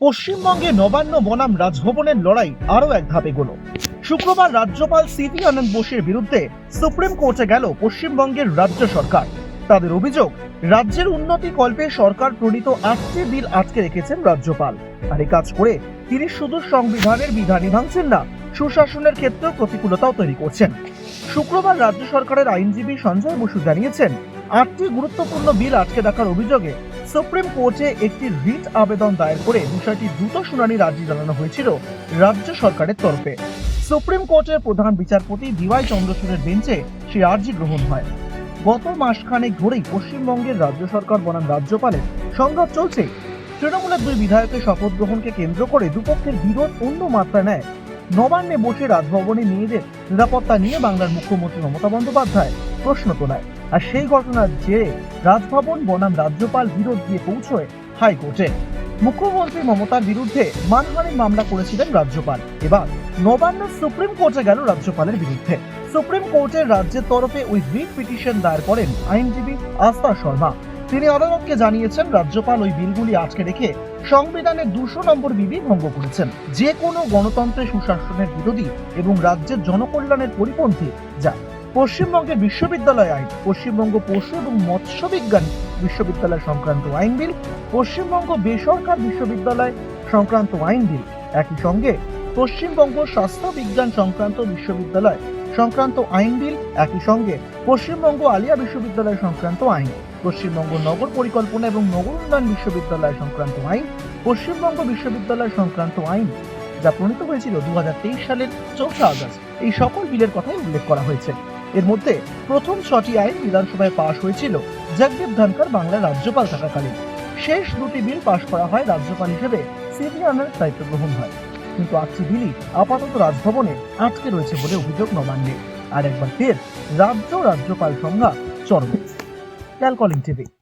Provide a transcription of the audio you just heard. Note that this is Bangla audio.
পশ্চিমবঙ্গে নবান্ন বনাম রাজভবনের লড়াই আরও এক ধাপে গেল শুক্রবার রাজ্যপাল সিপি আনন্দ বোসের বিরুদ্ধে সুপ্রিম কোর্টে গেল পশ্চিমবঙ্গের রাজ্য সরকার। তাদের অভিযোগ, রাজ্যের উন্নতি কল্পে সরকার প্রণীত আটটি বিল আটকে রেখেছেন রাজ্যপাল। আর কাজ করে তিনি শুধু সংবিধানের বিধানই ভাঙছেন না, সুশাসনের ক্ষেত্রেও প্রতিকূলতাও তৈরি করছেন। শুক্রবার রাজ্য সরকারের আইনজীবী সঞ্জয় বসু জানিয়েছেন, আটটি গুরুত্বপূর্ণ বিল আটকে রাখার অভিযোগে সুপ্রিম কোর্টে একটি রিট আবেদন দায়ের করে বিষয়টি দ্রুত শুনানির আর্জি জানানো হয়েছিল রাজ্য সরকারের তরফে। সুপ্রিম কোর্টের প্রধান বিচারপতি ডিওয়াই চন্দ্রচূড়ের বেঞ্চে সেই আর্জি গ্রহণ হয়। গত মাসখানেক ধরেই পশ্চিমবঙ্গের রাজ্য সরকার বনাম রাজ্যপালের সংঘাত চলছে। তৃণমূলের দুই বিধায়কের শপথ গ্রহণকে কেন্দ্র করে দুপক্ষের বিরোধ অন্য মাত্রা নেয়। নবান্নে বসে রাজভবনে মেয়েদের নিরাপত্তা নিয়ে বাংলার মুখ্যমন্ত্রী মমতা বন্দ্যোপাধ্যায় প্রশ্ন তোলায়। আর সেই ঘটনার জেরে রাজভবন বনাম রাজ্যপাল বিরোধ দিয়ে পৌঁছয় হাইকোর্টে। মুখ্যমন্ত্রী মমতার বিরুদ্ধে মানহানির মামলা করেছিলেন রাজ্যপাল। এবার নবান্ন সুপ্রিম কোর্টে গেল রাজ্যপালের বিরুদ্ধে। সুপ্রিম কোর্টের রাজ্যের তরফে ওই রিট পিটিশন দায়ের করেন আইনজীবী আস্থা শর্মা। তিনি আদালতকে জানিয়েছেন, রাজ্যপাল ওই বিলগুলি আটকে রেখে সংবিধানের দুশো নম্বর বিধি ভঙ্গ করেছেন। যে কোনো গণতন্ত্রের সুশাসনের বিরোধী এবং রাজ্যের জনকল্যাণের পরিপন্থী যা পশ্চিমবঙ্গের বিশ্ববিদ্যালয় আইন, পশ্চিমবঙ্গ পশু এবং মৎস্য বিজ্ঞান বিশ্ববিদ্যালয় সংক্রান্ত আইন বিল, পশ্চিমবঙ্গ বেসরকার বিশ্ববিদ্যালয় সংক্রান্ত আইন বিল। একই সঙ্গে পশ্চিমবঙ্গ স্বাস্থ্য বিজ্ঞান সংক্রান্ত বিশ্ববিদ্যালয় সংক্রান্ত আইন বিল, একই সঙ্গে পশ্চিমবঙ্গ আলিয়া বিশ্ববিদ্যালয় সংক্রান্ত আইন, পশ্চিমবঙ্গ নগর পরিকল্পনা এবং নগর উন্নয়ন বিশ্ববিদ্যালয় সংক্রান্ত আইন, পশ্চিমবঙ্গ বিশ্ববিদ্যালয় সংক্রান্ত আইন, যা প্রণীত হয়েছিল দু হাজার তেইশ সালের চৌঠা আগস্ট। এই সকল বিলের কথাই উল্লেখ করা হয়েছে। এর মধ্যে প্রথম ছটি আইন বিধানসভায় পাশ হয়েছিল, জগদীপ ধনকর বাংলার রাজ্যপাল থাকাকালীন। শেষ দুটি বিল পাশ করা হয় রাজ্যপাল হিসেবে, সিপিআইএমের দায়িত্ব গ্রহণ হয়। কিন্তু আটটি বিলই আপাতত রাজভবনে আটকে রয়েছে বলে অভিযোগ নবান্নে আর একবার ফের রাজ্য রাজ্যপাল সংজ্ঞা চরম। ক্যালকলিং টিভি।